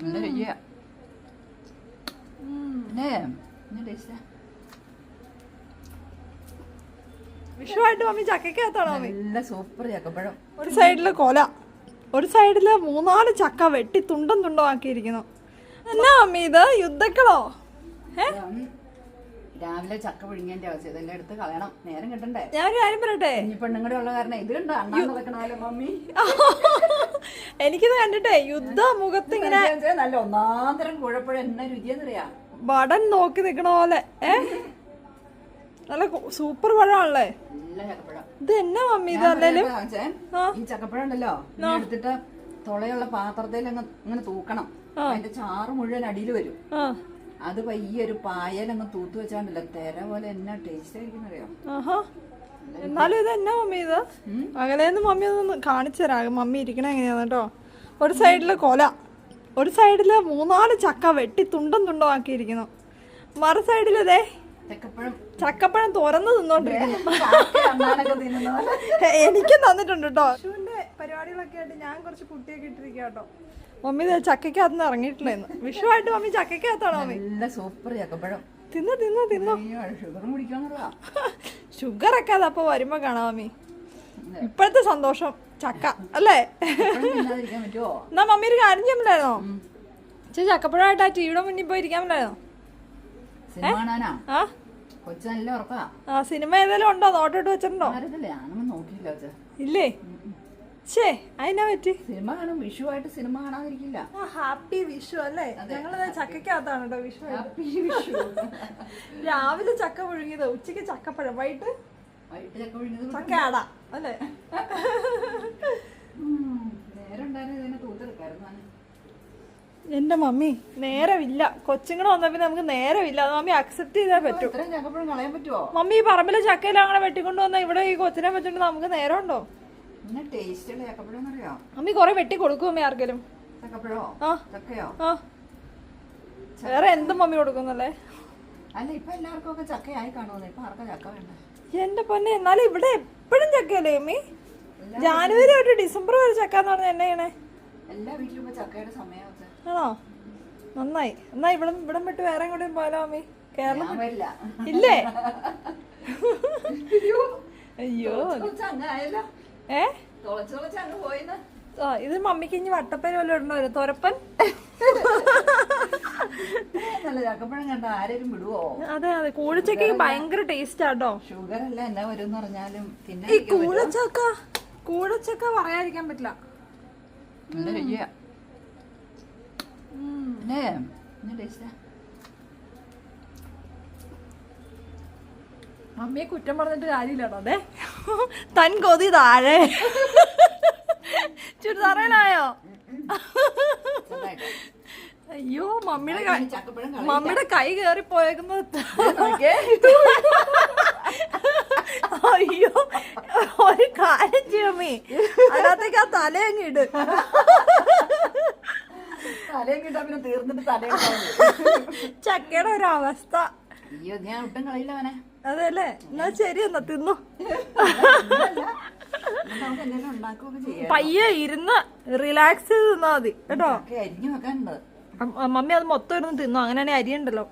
നല്ല രുചിയാ it നല്ല ടേസ്റ്റാ വിഷുവായിട്ട് മമ്മി ചക്കക്കകത്താണോ മമ്മി നല്ല സൂപ്പർ ചക്കപ്പഴം. ഒരു സൈഡിൽ കൊല. ഒരു സൈഡിൽ മൂന്നാൽ ചക്ക വെട്ടി തുണ്ടം തുണ്ടം ആക്കിയിരിക്കുന്നു എന്നാ മമ്മി ഇത്? യുദ്ധക്കളോ? ഏഹ്. രാവിലെ ചക്ക പിഴിഞ്ഞതിന്റെ ആവശ്യം. ഇതെല്ലാം എടുത്ത് കളയണം. നേരം കിട്ടണ്ടേ? ഞാനൊരു കാര്യം പറയട്ടെ? ഇനി പെണ്ണുങ്ങളുടെ ഉള്ള കാരണം ഇത് കണ്ടോ? അണ്ണാൻ നടക്കണാലോ മമ്മി. എനിക്കിത് കണ്ടിട്ടെ യുദ്ധ മുഖത്ത് ഇങ്ങനെ നല്ല ഒന്നാന്തരം കുഴപ്പഴ എന്നാ രുചിയെന്നറിയാ. വടൻ നോക്കി നിക്കണ പോലെ. ഏ? നല്ല സൂപ്പർ പഴമാണല്ലേ ഇത് എന്നാ മമ്മി ഇത് അല്ലേലും. ഈ ചക്കപ്പഴം ഉണ്ടല്ലോ എടുത്തിട്ട് തുളയുള്ള പാത്രത്തിൽ അങ്ങ് ഇങ്ങനെ തൂക്കണം. അതിന്റെ ചാറ് മുഴുവൻ അടിയിൽ വരും. അത് പയ്യെ ഒരു പായലങ്ങ് തൂത്ത് വെച്ചാണ്ടല്ലോ. തെര പോലെ എന്നാ ടേസ്റ്റ് ആയിരിക്കും അറിയാം ആഹാ. എന്നാലും ഇത് എന്നാ മമ്മി ഇത്? അകലേന്ന് മമ്മി ഒന്ന് കാണിച്ചു തരാം. മമ്മി ഇരിക്കണ എങ്ങനെയാന്ന് കേട്ടോ. ഒരു സൈഡിൽ കൊല. ഒരു സൈഡിൽ മൂന്നാൽ ചക്ക വെട്ടി തുണ്ടം തുണ്ടും ആക്കിയിരിക്കുന്നു മറു സൈഡിലതേ ചക്കപ്പഴം തുറന്ന് തിന്നോണ്ടിരിക്കുന്നു. എനിക്കും തന്നിട്ടുണ്ട് കേട്ടോ വിഷുവിന്റെ പരിപാടികളൊക്കെ ആയിട്ട് ഞാൻ കുറച്ച് കുട്ടിയൊക്കെ ഇട്ടിരിക്കുക കേട്ടോ മമ്മി ചക്കക്കകത്തുനിന്ന് ചക്കക്കകത്ത് ഇറങ്ങിയിട്ടില്ല ഇന്ന് വിഷുവായിട്ട് മമ്മി ചക്കക്കകത്താണോ മമ്മി? നല്ല സൂപ്പർ ചക്കപ്പഴം. തിന്ന തിന്ന തിന്ന. ഷുഗർ ഒക്കെ ഷുഗർ ഒക്കെ അതപ്പോ വരുമ്പോ കാണാം മമ്മി. ഇപ്പോഴത്തെ സന്തോഷം ചക്ക അല്ലേ? എന്നാ മമ്മി ഒരു കാര്യം ചെയ്യാമല്ലായിരുന്നോ ചേച്ചി ചക്കപ്പഴമായിട്ട് ആ ടിവിയുടെ മുന്നിൽ പോയി ഇരിക്കാൻ ആ? സിനിമ ഏതെങ്കിലും ഉണ്ടോ? നോട്ടോട്ട് വെച്ചിട്ടുണ്ടോ? ഇല്ലേ? ഛേ അതിനാ പറ്റി? സിനിമ കാണും വിഷുവായിട്ട് സിനിമ കാണാതിരിക്കില്ല. ഹാപ്പി വിഷു അല്ലേ? ഞങ്ങളത് ചക്കക്കകത്താണ് കേട്ടോ വിഷു ഹാപ്പി വിഷു. രാവിലെ ചക്ക പുഴുങ്ങിയത് ഉച്ചയ്ക്ക് ചക്കപ്പഴം. വൈകിട്ട്? ചക്കയാടാ അല്ലേ നേരം ഉണ്ടായിരുന്നു ഇതിനെ തൂത്തെടുക്കായിരുന്നു ഞാൻ. എന്റെ മമ്മി നേരമില്ല. കൊച്ചുങ്ങൾ വന്ന പിന്നെ നമുക്ക് നേരമില്ല. അത് മമ്മി അക്സെപ്റ്റ് ചെയ്താൽ പറ്റും. മമ്മി ഈ പറമ്പിലെ ചക്കയെല്ലാം അങ്ങനെ വെട്ടിക്കൊണ്ട് വന്ന ഇവിടെ ഈ കൊച്ചിനെ വെച്ചിട്ട് നമുക്ക് നേരമുണ്ടോ? മമ്മി കൊറേ വെട്ടി കൊടുക്കും മമ്മി ആർക്കെങ്കിലും. വേറെ എന്തും മമ്മി കൊടുക്കുന്നല്ലേ? അല്ല ഇപ്പൊ എല്ലാവർക്കും ഒക്കെ ചക്കയായി ഇപ്പൊ ആർക്കാ ചക്ക വേണ്ട? എന്റെ പൊന്നെ എന്നാലും ഇവിടെ എപ്പോഴും ചക്കയല്ലേ മമ്മി? ജാനുവരി തൊട്ട് ഡിസംബർ വരെ ചക്ക എന്ന് പറഞ്ഞാൽ എന്നെ ചെയ്യണേ? എല്ലാ വീട്ടിലും ചക്കയുടെ സമയം ആണോ? നന്നായി. എന്നാ ഇവിടെ ഇവിടം വിട്ട് വേറെ എങ്ങോട്ടും പോയാലോ മമ്മി കേരളം ഇല്ലേ? അയ്യോ. ഏ? ഇത് മമ്മിക്ക് ഇനി വട്ടപ്പേര് വല്ല ഇടണോ തുരപ്പൻ? അതെ അതെ. കൂഴച്ചക്ക ഭയങ്കര ടേസ്റ്റ് ആട്ടോ. ഷുഗർ അല്ല? എന്നാ വരും പറഞ്ഞാലും പിന്നെ ഈ കൂഴച്ചക്ക കൂഴച്ചക്ക പറയാതിരിക്കാൻ പറ്റില്ല. രുചിയാ. പിന്നെ നല്ല ടേസ്റ്റാ മമ്മിയെ കുറ്റം പറഞ്ഞിട്ട് കാര്യമില്ലടോ അതെ തൻ കൊതി താഴെ. ചുരിദാറയിലായോ. അയ്യോ മമ്മിയുടെ മമ്മിയുടെ കൈ കേറി പോയേക്കുന്നത്. അയ്യോ ഒരു കാര്യം ചെയ്യമ്മേ അതിനകത്തേക്ക് ആ തല അങ്ങ് ഇട്. തലയും കിട്ടാ പിന്നെ തീർന്നിട്ട് തലയും ചക്കയുടെ ഒരു അവസ്ഥ. അയ്യോ ഞാൻ ഒട്ടും കളയില്ല അവനെ അതെല്ലേ എന്നാ ശരി എന്നാ തിന്നു. പയ്യെ ഇരുന്ന് റിലാക്സ് ചെയ്ത് തിന്നാ മതി കേട്ടോ? ഒക്കെ അരിഞ്ഞു വെക്കാനുണ്ട്. മമ്മി അത് മൊത്തം ഇരുന്ന് തിന്നു. അങ്ങനെയാണെങ്കിൽ അരിയുണ്ടല്ലോ